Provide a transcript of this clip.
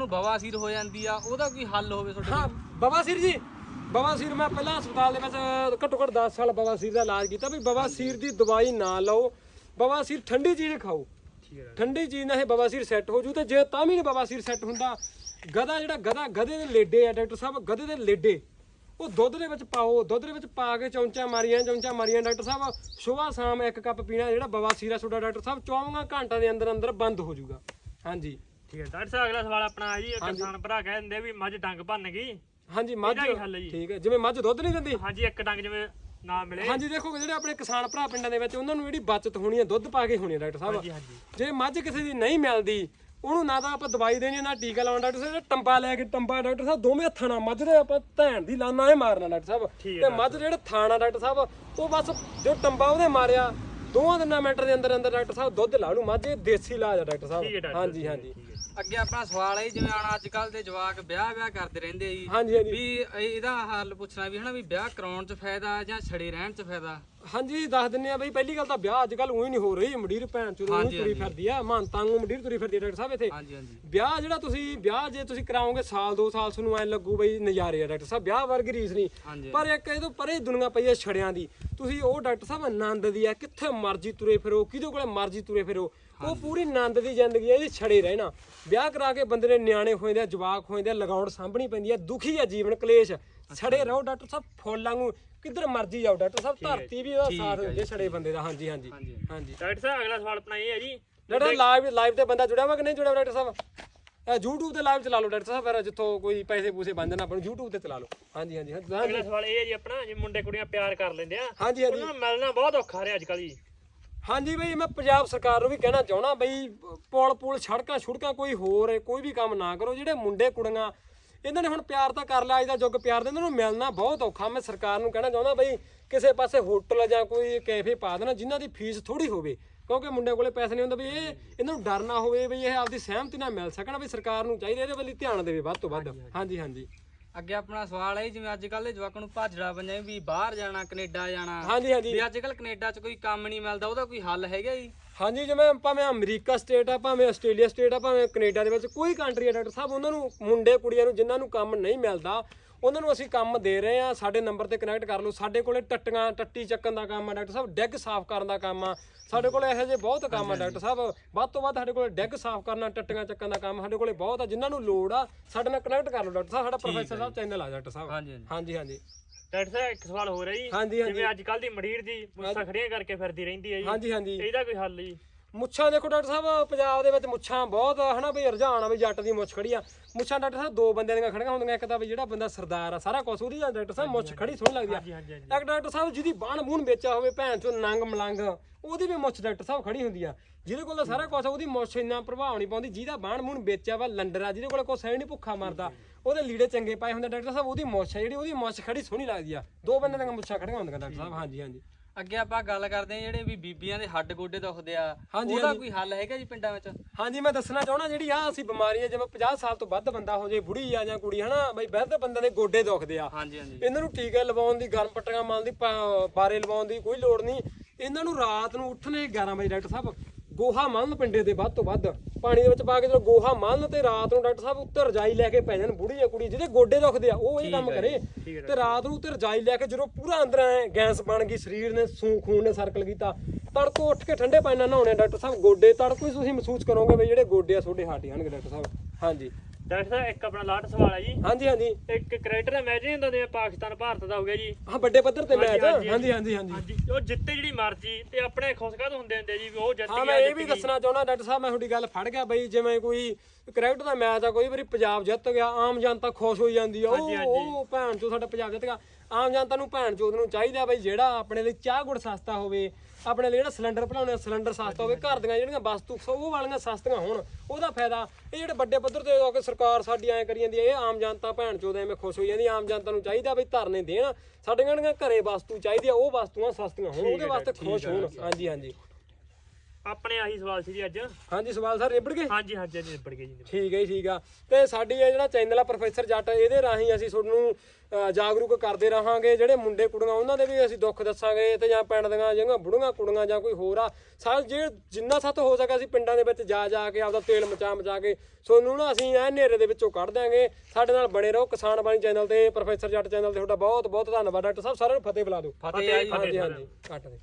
ਨੂੰ ਬਵਾਸੀਰ ਹੋ ਜਾਂਦੀ ਆ ਉਹਦਾ ਕੋਈ ਹੱਲ ਹੋਵੇ ਤੁਹਾਡੇ ਹਾਂ ਬਵਾਸੀਰ ਜੀ। ਬਵਾਸੀਰ ਮੈਂ ਪਹਿਲਾਂ ਹਸਪਤਾਲ ਦੇ ਵਿੱਚ ਘੱਟੋ ਘੱਟ 10 ਸਾਲ ਬਵਾਸੀਰ ਦਾ ਇਲਾਜ ਕੀਤਾ ਵੀ ਬਵਾਸੀਰ ਦੀ ਦਵਾਈ ਨਾ ਲਓ। ਬਵਾਸੀਰ ਠੰਡੀ ਚੀਜ਼ ਖਾਓ। ਠੰਡੀ ਚੀਜ਼ ਨਾਲ ਇਹ ਬਵਾਸੀਰ ਸੈੱਟ ਹੋ ਜੂ ਤੇ ਜੇ ਤਾਂ ਵੀ ਨਹੀਂ ਬਵਾਸੀਰ ਸੈੱਟ ਹੁੰਦਾ ਗਧਾ ਜਿਹੜਾ ਗਧਾ ਗਧੇ ਦੇ ਲੇਡੇ ਆ ਡਾਕਟਰ ਸਾਹਿਬ ਗਧੇ ਦੇ ਲੇਡੇ ਉਹ ਦੁੱਧ ਦੇ ਵਿੱਚ ਪਾਓ ਦੁੱਧ ਦੇ ਵਿੱਚ ਪਾ ਕੇ ਚੌਂਚਾ ਮਾਰੀਆਂ ਚੌਂਚਾ ਮਾਰੀਆਂ ਡਾਕਟਰ ਸਾਹਿਬ ਸਵੇਰ ਸ਼ਾਮ ਇੱਕ ਕੱਪ ਪੀਣਾ ਜਿਹੜਾ ਬਵਾਸੀਰ ਆ ਤੁਹਾਡਾ ਡਾਕਟਰ ਸਾਹਿਬ 24 ਘੰਟਿਆਂ ਦੇ ਅੰਦਰ ਅੰਦਰ ਬੰਦ ਹੋ ਜਾਊਗਾ ਹਾਂਜੀ। ਠੀਕ ਹੈ ਡਾਕਟਰ ਸਾਹਿਬ ਅਗਲਾ ਸਵਾਲ ਆਪਣਾ ਹੈ ਜੀ ਇੱਕ ਕਿਸਾਨ ਭਰਾ ਕਹਿ ਦਿੰਦੇ ਵੀ ਮੱਝ ਡੰਗ ਭੰਨ ਗਈ। ਹਾਂਜੀ ਮੱਝ ਇਹਦਾ ਕੀ ਹੱਲ ਹੈ ਜੀ? ਠੀਕ ਹੈ ਜਿਵੇਂ ਮੱਝ ਦੁੱਧ ਨਹੀਂ ਦਿੰਦੀ? ਹਾਂਜੀ ਇੱਕ ਡੰਗ ਜਿਵੇਂ ਨਾ ਮਿਲੇ। ਹਾਂਜੀ ਦੇਖੋ ਜਿਹੜੇ ਆਪਣੇ ਕਿਸਾਨ ਭਰਾ ਪਿੰਡਾਂ ਦੇ ਵਿੱਚ ਉਹਨਾਂ ਨੂੰ ਜਿਹੜੀ ਬਚਤ ਹੋਣੀ ਹੈ ਦੁੱਧ ਪਾ ਕੇ ਹੋਣੀ ਹੈ ਡਾਕਟਰ ਸਾਹਿਬ। ਹਾਂਜੀ ਹਾਂਜੀ। ਜੇ ਮੱਝ ਕਿਸੇ ਦੀ ਨਹੀਂ ਮਿਲਦੀ ਉਹਨੂੰ ਨਾ ਤਾਂ ਆਪਾਂ ਦਵਾਈ ਦੇਣੀ ਹੈ, ਨਾ ਟੀਕਾ ਲਾਉਣਾ ਡਾਕਟਰ ਸਾਹਿਬ ਟੰਬਾ ਲੈ ਕੇ ਟੰਬਾ ਡਾਕਟਰ ਸਾਹਿਬ ਦੋਵੇਂ ਹੱਥਾਂ ਨਾਲ ਮੱਝ ਦੇ ਆਪਾਂ ਧੈਣ ਦੀ ਲਾਨਾ ਇਹ ਮਾਰਨਾ ਡਾਕਟਰ ਸਾਹਿਬ। ਠੀਕ ਹੈ ਤੇ ਮੱਝ ਜਿਹੜੇ ਥਾਣਾ ਡਾਕਟਰ ਸਾਹਿਬ ਉਹ ਬਸ ਜੋ ਟੰਬਾ ਉਹਦੇ ਮਾਰਿਆ ਦੋਵਾਂ ਦਿਨਾਂ ਮਿੰਟ ਦੇ ਅੰਦਰ ਅੰਦਰ ਡਾਕਟਰ ਸਾਹਿਬ ਦੁੱਧ ਲਾ ਲੂ ਮੱਝ ਇਹ ਦੇਸੀ ਇਲਾਜ ਆ ਡਾਕਟਰ ਠੀਕ ਹੈ ਸਾਹਿਬ ਡਾਕਟਰ ਹਾਂਜੀ ਹਾਂਜੀ। ਅੱਗੇ ਆਪਣਾ ਸਵਾਲ ਹੈ ਜਿਵੇਂ ਆਣ ਅੱਜ ਕੱਲ ਦੇ ਜਵਾਕ ਵਿਆਹ ਵਿਆਹ ਕਰਦੇ ਰਹਿੰਦੇ ਆ ਜੀ। ਹਾਂਜੀ ਹਾਂਜੀ। ਵੀ ਇਹ- ਇਹਦਾ ਹੱਲ ਪੁੱਛਣਾ ਵੀ ਹਨਾ ਵੀ ਵਿਆਹ ਕਰਾਉਣ ਚ ਫਾਇਦਾ ਜਾਂ ਛੜੇ ਰਹਿਣ ਚ ਫਾਇਦਾ? ਹਾਂਜੀ ਦੱਸ ਦਿੰਨੇ ਆ ਬਈ ਪਹਿਲੀ ਗੱਲ ਤਾਂ ਵਿਆਹ ਅੱਜ ਕੱਲ ਉਹੀ ਨਹੀਂ ਹੋ ਰਹੀ ਮੰਡੀਰ ਭੈਣ ਚੋਦ ਉਹੀ ਹਾਂਜੀ, ਤੁਰੀ ਹਾਂਜੀ। ਫਿਰਦੀ ਆ ਮਾਨਤਾਂ ਨੂੰ ਮੰਡੀਰ ਤੁਰੀ ਫਿਰਦੀ ਆ ਡਾਕਟਰ ਸਾਹਿਬ ਇੱਥੇ। ਹਾਂਜੀ ਹਾਂਜੀ। ਵਿਆਹ ਜਿਹੜਾ ਤੁਸੀਂ ਵਿਆਹ ਜੇ ਤੁਸੀਂ ਕਰਾਓਗੇ ਸਾਲ ਦੋ ਸਾਲ ਤੁਹਾਨੂੰ ਐ ਲੱਗੂ ਬਈ ਨਜ਼ਾਰੇ ਆ ਡਾਕਟਰ ਸਾਹਿਬ ਵਿਆਹ ਵਰਗੀ ਰੀਸ ਨਹੀਂ। ਹਾਂਜੀ ਪਰ ਇੱਕ ਇਹ ਤੋਂ ਪਰੇ ਦੁਨੀਆ ਪਈ ਹੈ ਛੜਿਆਂ ਦੀ। ਤੁਸੀਂ ਉਹ ਡਾਕਟਰ ਸਾਹਿਬ ਆਨੰਦ ਦੀ ਆ ਕਿੱਥੇ ਮਰਜ਼ੀ ਤੁਰੇ ਫਿਰੋ ਕਿਹਦੇ ਕੋਲੇ ਮਰਜ਼ੀ ਤੁਰੇ ਫਿਰੋ। ਉਹ ਪੂਰੀ ਆਨੰਦ ਦੀ ਜ਼ਿੰਦਗੀ ਹੈ ਇਹਦੀ ਛੜੇ ਰਹਿਣਾ। ਵਿਆਹ ਕਰਾ ਕੇ ਬੰਦੇ ਨੇ ਨਿਆਣੇ ਦੇ ਆ, ਜਵਾਕ ਦੇ ਆ, ਲਗਾਉਣ ਸਾਂਭਣੀ ਪੈਂਦੀ ਹੈ ਦੁਖੀ ਹੈ ਜੀਵਨ ਕਲੇਸ਼। ਛੜੇ ਰਹੋ ਡਾਕਟਰ ਸਾਹਿਬ ਫੁੱਲਾਂ ਨੂੰ ਕਿੱਧਰ ਮਰਜ਼ੀ ਜਾਓ ਡਾਕਟਰ ਸਾਹਿਬ ਧਰਤੀ ਵੀ ਉਹਦਾ ਸਾਥ ਦਿੰਦੀ ਹੈ ਛੜੇ ਬੰਦੇ ਦਾ ਹਾਂਜੀ ਹਾਂਜੀ ਹਾਂਜੀ ਡਾਕਟਰ ਸਾਹਿਬ ਅਗਲਾ ਸਵਾਲ ਆਪਣਾ ਇਹ ਹੈ ਜੀ। ਡਾਕਟਰ ਲਾਈਵ ਲਾਈਵ ਤੇ ਬੰਦਾ ਜੁੜਿਆ ਵਾ ਕਿ ਨਹੀਂ ਜੁੜਿਆ ਡਾਕਟਰ ਸਾਹਿਬ? ਇਹ YouTube ਤੇ ਲਾਈਵ ਚਲਾ ਲਓ ਡਾਕਟਰ ਸਾਹਿਬ ਫਿਰ ਜਿੱਥੋਂ ਕੋਈ ਪੈਸੇ ਪੂਸੇ ਆਪਾਂ ਨੂੰ YouTube ਤੇ ਚਲਾ ਲਓ। ਹਾਂਜੀ ਹਾਂਜੀ ਹਾਂਜੀ। ਅਗਲਾ ਸਵਾਲ ਇਹ ਹੈ ਜੀ ਆਪਣਾ ਜੇ ਮੁੰਡੇ ਕੁੜੀਆਂ ਪਿਆਰ ਕਰ ਲੈਂਦੇ ਆ ਹਾਂਜੀ ਹਾਂਜੀ। ਉਹਨਾਂ ਨੂੰ ਮਿਲਣਾ ਬਹੁਤ ਔਖਾ ਰਿਹਾ ਅੱਜ ਕੱਲ੍ਹ ਜੀ। ਹਾਂਜੀ ਬਈ, ਮੈਂ ਪੰਜਾਬ ਸਰਕਾਰ ਨੂੰ ਵੀ ਕਹਿਣਾ ਚਾਹਣਾ ਬਈ, ਪੁਲ ਪੁਲ ਸੜਕਾਂ ਛੁੜਕਾਂ ਕੋਈ ਹੋਰ ਕੋਈ ਵੀ ਕੰਮ ਨਾ ਕਰੋ, ਜਿਹੜੇ ਮੁੰਡੇ ਕੁੜੀਆਂ, ਇਹਨਾਂ ਨੇ ਹੁਣ ਪਿਆਰ ਤਾਂ ਕਰ ਲਿਆ, ਅੱਜ ਦਾ ਯੁੱਗ ਪਿਆਰ ਦੇ, ਇਹਨਾਂ ਨੂੰ ਮਿਲਣਾ ਬਹੁਤ ਔਖਾ। ਮੈਂ ਸਰਕਾਰ ਨੂੰ ਕਹਿਣਾ ਚਾਹੁੰਦਾ ਬਈ, ਕਿਸੇ ਪਾਸੇ ਹੋਟਲ ਜਾਂ ਕੋਈ ਕੈਫੇ ਪਾ ਦੇਣਾ, ਜਿਨ੍ਹਾਂ ਦੀ ਫੀਸ ਥੋੜੀ ਹੋਵੇ, ਕਿਉਂਕਿ ਮੁੰਡਿਆਂ ਕੋਲੇ ਪੈਸੇ ਨਹੀਂ ਹੁੰਦੇ ਵੀ ਇਹ ਇਹਨਾਂ ਨੂੰ ਡਰ ਨਾ ਹੋਵੇ ਵੀ ਇਹ ਆਪਦੀ ਸਹਿਮਤੀ ਨਾਲ ਮਿਲ ਸਕਣ ਵੀ ਸਰਕਾਰ ਨੂੰ ਚਾਹੀਦਾ ਇਹਦੇ ਵੱਲ ਧਿਆਨ ਦੇਵੇ ਵੱਧ ਤੋਂ ਵੱਧ। ਹਾਂਜੀ ਹਾਂਜੀ। ਅੱਗੇ ਆਪਣਾ ਸਵਾਲ ਹੈ ਜਿਵੇਂ ਅੱਜ ਕੱਲ ਦੇ ਜਵਾਕਾਂ ਨੂੰ ਭਾਜੜਾ ਪੰਜਾਂ ਵੀ ਬਾਹਰ ਜਾਣਾ ਕੈਨੇਡਾ ਜਾਣਾ। ਹਾਂਜੀ ਹਾਂਜੀ। ਵੀ ਅੱਜ ਕੱਲ ਕੈਨੇਡਾ ਚ ਕੋਈ ਕੰਮ ਨਹੀਂ ਮਿਲਦਾ ਉਹਦਾ ਕੋਈ ਹੱਲ ਹੈਗਾ ਜੀ? ਹਾਂਜੀ ਜਿਵੇਂ ਭਾਵੇਂ ਅਮਰੀਕਾ ਸਟੇਟ ਆ ਭਾਵੇਂ ਆਸਟ੍ਰੇਲੀਆ ਸਟੇਟ ਆ ਭਾਵੇਂ ਕੈਨੇਡਾ ਦੇ ਵਿੱਚ ਕੋਈ ਕੰਟਰੀ ਆ ਡਾਕਟਰ ਸਾਹਿਬ ਉਹਨਾਂ ਨੂੰ ਮੁੰਡੇ ਕੁੜੀਆਂ ਨੂੰ ਜਿਨ੍ਹਾਂ ਨੂੰ ਕੰਮ ਨਹੀਂ ਮਿਲਦਾ ਉਹਨਾਂ ਨੂੰ ਅਸੀਂ ਕੰਮ ਦੇ ਰਹੇ ਆ ਸਾਡੇ ਨੰਬਰ ਤੇ ਕਨੈਕਟ ਕਰ ਲਓ। ਸਾਡੇ ਕੋਲੇ ਟੱਟੀਆਂ ਟੱਟੀ ਚੱਕਣ ਦਾ ਕੰਮ ਆ ਡਾਕਟਰ ਸਾਹਿਬ ਡੈਗ ਸਾਫ਼ ਕਰਨ ਦਾ ਕੰਮ ਆ। ਸਾਡੇ ਕੋਲੇ ਇਹੋ ਜਿਹੇ ਬਹੁਤ ਕੰਮ ਆ ਡਾਕਟਰ ਸਾਹਿਬ। ਵੱਧ ਤੋਂ ਵੱਧ ਸਾਡੇ ਕੋਲੇ ਡੈਗ ਸਾਫ਼ ਕਰਨਾ ਟੱਟੀਆਂ ਚੱਕਣ ਦਾ ਕੰਮ ਸਾਡੇ ਕੋਲੇ ਬਹੁਤ ਆ। ਜਿਨ੍ਹਾਂ ਨੂੰ ਲੋੜ ਆ ਸਾਡੇ ਨਾਲ ਕਨੈਕਟ ਕਰ ਲਓ ਡਾਕਟਰ ਸਾਹਿਬ। ਸਾਡਾ ਪ੍ਰੋਫੈਸਰ ਸਾਹਿਬ ਚੈਨਲ ਆ ਡਾਕਟਰ ਸਾਹਿਬ। ਹਾਂਜੀ ਹਾਂਜੀ। ਹਾਂਜੀ ਹਾਂਜੀ। ਡਾਕਟਰ ਸਾਹਿਬ ਇੱਕ ਸਵਾਲ ਹੋ ਰਿਹਾ ਜੀ। ਹਾਂਜੀ ਹਾਂਜੀ। ਜਿਵੇਂ ਅੱਜ ਕੱਲ੍ਹ ਦੀ ਮੜੀਰ ਜੀ ਮੁੱਛਾਂ ਖੜੀਆਂ ਕਰਕੇ ਫਿਰਦੀ ਰਹਿੰਦੀ ਹੈ ਜੀ। ਹਾਂਜੀ ਹਾਂਜੀ। ਇਹਦਾ ਕੋਈ ਹੱਲ ਜੀ? ਮੁੱਛਾਂ ਦੇਖੋ ਡਾਕਟਰ ਸਾਹਿਬ ਪੰਜਾਬ ਦੇ ਵਿੱਚ ਮੁੱਛਾਂ ਬਹੁਤ ਹਨਾ ਵੀ ਰੁਝਾਨ ਆ ਵੀ ਜੱਟ ਦੀ ਮੁੱਛ ਖੜੀ ਆ। ਮੁੱਛਾਂ ਡਾਕਟਰ ਸਾਹਿਬ ਦੋ ਬੰਦਿਆਂ ਦੀਆਂ ਖੜੀਆਂ ਹੁੰਦੀਆਂ ਇੱਕ ਤਾਂ ਵੀ ਜਿਹੜਾ ਬੰਦਾ ਸਰਦਾਰ ਆ ਸਾਰਾ ਕੁਝ ਉਹਦੀ ਆ ਡਾਕਟਰ ਸਾਹਿਬ ਮੁੱਛ ਖੜੀ ਸੋਹਣੀ ਲੱਗਦੀ ਆ। ਇੱਕ ਡਾਕਟਰ ਸਾਹਿਬ ਜਿਹਦੀ ਬਾਣ ਬੂਣ ਵੇਚਿਆ ਹੋਵੇ ਭੈਣ ਚੋਂ ਨੰਗ ਮਲੰਗ ਉਹਦੀ ਵੀ ਮੁੱਛ ਡਾਕਟਰ ਸਾਹਿਬ ਖੜੀ ਹੁੰਦੀ ਆ। ਜਿਹਦੇ ਕੋਲ ਸਾਰਾ ਕੁਝ ਉਹਦੀ ਮੁੱਛ ਇੰਨਾ ਪ੍ਰਭਾਵ ਨਹੀਂ ਪਾਉਂਦੀ ਜਿਹਦਾ ਬਾਣ ਬੂਣ ਵੇਚਿਆ ਵਾ ਲੰਡਰ ਆ ਜਿਹਦੇ ਕੋਲ ਕੋਈ ਸਹਿ ਨਹੀਂ ਭੁੱਖਾ ਮਰਦਾ। ਉਹਦੇ ਲੀੜੇ ਚੰਗੇ ਪਾਏ ਹੁੰਦੇ ਡਾਕਟਰ ਸਾਹਿਬ ਉਹਦੀ ਮੁੱਛ ਜਿਹੜੀ ਉਹਦੀ ਮੁੱਛ ਖੜੀ ਸੋਹਣੀ ਲੱਗਦੀ ਆ। ਦੋ ਬੰਦਿਆਂ ਦੀਆਂ ਮੁੱਛਾਂ ਖੜੀਆਂ ਹੁੰਦੀਆਂ ਡਾਕਟਰ ਸਾਹਿਬ ਹਾਂਜੀ ਹਾਂਜੀ। ਅੱਗੇ ਆਪਾਂ ਗੱਲ ਕਰਦੇ ਹਾਂ ਜਿਹੜੇ ਵੀ ਬੀਬੀਆਂ ਦੇ ਹੱਡ ਗੋਡੇ ਦੁਖਦੇ ਆ ਹਾਂਜੀ, ਉਹਦਾ ਹਾਂਜੀ। ਕੋਈ ਹੱਲ ਹੈਗਾ ਜੀ ਪਿੰਡਾਂ ਵਿੱਚ? ਹਾਂਜੀ ਮੈਂ ਦੱਸਣਾ ਚਾਹਣਾ ਜਿਹੜੀ ਆ ਅਸੀਂ ਬਿਮਾਰੀਆਂ ਜਿਵੇਂ 50 ਸਾਲ ਤੋਂ ਵੱਧ ਬੰਦਾ ਹੋ ਜੇ ਬੁੜੀ ਆ ਜਾਂ ਕੁੜੀ ਹਨਾ? ਬਈ ਵੈਸੇ ਬੰਦੇ ਦੇ ਗੋਡੇ ਦੁਖਦੇ ਆ। ਹਾਂਜੀ ਹਾਂਜੀ। ਇਹਨਾਂ ਨੂੰ ਟੀਕੇ ਲਵਾਉਣ ਦੀ ਗਰਮ ਪੱਟੀਆਂ ਮਲਣ ਦੀ ਪਾ- ਬਾਰੇ ਲਵਾਉਣ ਦੀ ਕੋਈ ਲੋੜ ਨਹੀਂ। ਇਹਨਾਂ ਨੂੰ ਰਾਤ ਨੂੰ ਉੱਠਣੇ 11 ਵਜੇ ਡਾਕਟਰ ਸਾਹਿਬ। ਗੋਹਾ ਮਲਣ ਪਿੰਡੇ ਦੇ ਵੱਧ ਤੋਂ ਵੱਧ। ਪਾਣੀ ਦੇ ਵਿੱਚ ਪਾ ਕੇ ਜਦੋਂ ਗੋਹਾ ਮਲਣ ਤੇ ਰਾਤ ਨੂੰ ਡਾਕਟਰ ਸਾਹਿਬ ਉੱਤੇ ਰਜਾਈ ਲੈ ਕੇ ਪੈ ਜਾਣ ਬੁੜੀ ਜਾਂ ਕੁੜੀ ਜਿਹਦੇ ਗੋਡੇ ਦੁਖਦੇ ਆ ਉਹ ਇਹ ਕੰਮ ਕਰੇ। ਤੇ ਰਾਤ ਨੂੰ ਉੱਤੇ ਰਜਾਈ ਲੈ ਕੇ ਜਦੋਂ ਪੂਰਾ ਅੰਦਰ ਐ ਗੈਸ ਬਣ ਗਈ ਸਰੀਰ ਨੇ ਸੂ ਖੂਨ ਨੇ ਸਰਕਲ ਕੀਤਾ। ਤੜਕੋ ਉੱਠ ਕੇ ਠੰਡੇ ਪਾਣੀ ਨਾਲ ਨਹਾਉਣੇ ਡਾਕਟਰ ਸਾਹਿਬ। ਗੋਡੇ ਤੜਕੋ ਹੀ ਤੁਸੀਂ ਮਹਿਸੂਸ ਕਰੋਗੇ ਵੀ ਜਿਹੜੇ ਗੋਡੇ ਆ ਤੁਹਾਡੇ ਹਟ ਜਾਣਗੇ ਡਾਕਟਰ ਸਾਹਿਬ। ਹਾਂਜੀ। ਡਾਕਟਰ ਸਾਹਿਬ ਇੱਕ ਆਪਣਾ ਲਾਟ ਸਵਾਲ ਹੈ ਜੀ। ਹਾਂਜੀ ਹਾਂਜੀ। ਇੱਕ ਕ੍ਰਿਕਟ ਦਾ ਮੈਚ ਨਹੀਂ ਹੁੰਦਾ ਜਿਵੇਂ ਪਾਕਿਸਤਾਨ ਭਾਰਤ ਦਾ ਹੋ ਗਿਆ ਜੀ। ਹਾਂ ਵੱਡੇ ਪੱਧਰ ਤੇ ਮੈਚ ਹਾਂਜੀ, ਹਾਂਜੀ ਹਾਂਜੀ ਹਾਂਜੀ ਹਾਂਜੀ। ਉਹ ਜਿੱਤੇ ਜਿਹੜੀ ਮਰਜ਼ੀ ਤੇ ਆਪਣੇ ਖੁਸ਼ਕਦ ਹੁੰਦੇ ਹੁੰਦੇ ਜੀ ਵੀ ਉਹ ਜਿੱਤ ਹਾਂ ਗਿਆ ਮੈਂ ਇਹ ਵੀ। ਦੱਸਣਾ ਚਾਹੁੰਦਾ ਡਾਕਟਰ ਸਾਹਿਬ ਮੈਂ ਤੁਹਾਡੀ ਗੱਲ ਫੜ ਗਿਆ ਬਈ ਜਿਵੇਂ ਕੋਈ ਕ੍ਰਿਕਟ ਦਾ ਮੈਚ ਆ ਕੋਈ ਵਾਰੀ ਪੰਜਾਬ ਜਿੱਤ ਗਿਆ ਆਮ ਜਨਤਾ ਖੁਸ਼ ਹੋਈ ਜਾਂਦੀ ਆ। ਉਹ ਭੈਣ ਚੋ ਸਾਡਾ ਪੰਜਾਬ ਜਿੱਤ ਗਿਆ। ਆਮ ਜਨਤਾ ਨੂੰ ਭੈਣ ਚੋਦ ਨੂੰ ਚਾਹੀਦਾ ਬਈ ਜਿਹੜਾ ਆਪਣੇ ਲਈ ਚਾਹ ਗੁੜ ਸਸਤਾ ਹੋਵੇ ਆਪਣੇ ਲਈ ਜਿਹੜਾ ਸਿਲੰਡਰ ਭਰਾਉਣੇ ਸਿਲੰਡਰ ਸਸਤਾ ਹੋਵੇ ਘਰ ਦੀਆਂ ਜਿਹੜੀਆਂ ਵਸਤੂ ਉਹ ਵਾਲੀਆਂ ਸਸਤੀਆਂ ਹੋਣ ਉਹਦਾ ਫਾਇਦਾ। ਇਹ ਜਿਹੜੇ ਵੱਡੇ ਪੱਧਰ ਤੇ ਆ ਕੇ ਸਰਕਾਰ ਸਾਡੀ ਐਂ ਕਰੀ ਜਾਂਦੀ ਹੈ ਇਹ ਆਮ ਜਨਤਾ ਭੈਣ ਚੋਦ ਐਵੇਂ ਖੁਸ਼ ਹੋਈ ਜਾਂਦੀ ਆਮ ਜਨਤਾ ਨੂੰ ਚਾਹੀਦਾ ਬਈ ਧਰਨੇ ਦੇਣ। ਸਾਡੀਆਂ ਜਿਹੜੀਆਂ ਘਰੇ ਵਸਤੂ ਚਾਹੀਦੀ ਆ ਉਹ ਵਸਤੂਆਂ ਸਸਤੀਆਂ ਹੋਣ ਉਹਦੇ ਵਾਸਤੇ ਖੁਸ਼ ਹੋਣ। ਹਾਂਜੀ ਹਾਂਜੀ। ਆਪਣੇ ਆਹੀ ਸਵਾਲ ਸੀ ਜੀ ਅੱਜ। ਹਾਂਜੀ ਸਵਾਲ ਸਰ ਨਿਬੜ ਗਏ? ਹਾਂਜੀ ਹਾਂਜੀ ਨਿਬੜ ਗਏ ਜੀ ਠੀਕ ਹੈ ਜੀ, ਠੀਕ ਆ। ਤੇ ਸਾਡੀ ਇਹ ਜਿਹੜਾ ਚੈਨਲ ਆ ਪ੍ਰੋਫੈਸਰ ਜੱਟ ਇਹਦੇ ਰਾਹੀਂ ਅਸੀਂ ਤੁਹਾਨੂੰ ਜਾਗਰੂਕ ਕਰਦੇ ਰਹਾਂਗੇ। ਜਿਹੜੇ ਮੁੰਡੇ ਕੁੜੀਆਂ ਉਹਨਾਂ ਦੇ ਵੀ ਅਸੀਂ ਦੁੱਖ ਦੱਸਾਂਗੇ ਤੇ ਜਾਂ ਪਿੰਡ ਦੀਆਂ ਜਿਹੜੀਆਂ ਬੁੜੀਆਂ ਕੁੜੀਆਂ ਜਾਂ ਕੋਈ ਹੋਰ ਆ ਸਾਰ ਜੇ ਜਿੰਨਾ ਸੱਤ ਹੋ ਸਕੇ ਅਸੀਂ ਪਿੰਡਾਂ ਦੇ ਵਿੱਚ ਜਾ ਜਾ ਕੇ ਆਪਦਾ ਤੇਲ ਮਚਾ ਮਚਾ ਕੇ ਤੁਹਾਨੂੰ ਨਾ ਅਸੀਂ ਐ ਹਨੇਰੇ ਦੇ ਵਿੱਚੋਂ ਕੱਢ ਦਿਆਂਗੇ। ਸਾਡੇ ਨਾਲ ਬਣੇ ਰਹੋ ਕਿਸਾਨ ਬਾਣੀ ਚੈਨਲ ਤੇ ਪ੍ਰੋਫੈਸਰ ਜੱਟ ਚੈਨਲ ਤੇ। ਤੁਹਾਡਾ ਬਹੁਤ ਬਹੁਤ ਧੰਨਵਾਦ। ਡਾਕਟਰ ਸਾਹਿਬ ਸਾਰਿਆਂ ਨੂੰ ਫਤਿਹ ਬੁਲਾ ਦਿਓ। ਫਤਿਹ ਹਾਂਜੀ ਹਾਂਜੀ ਕੱਟ ਦੇ।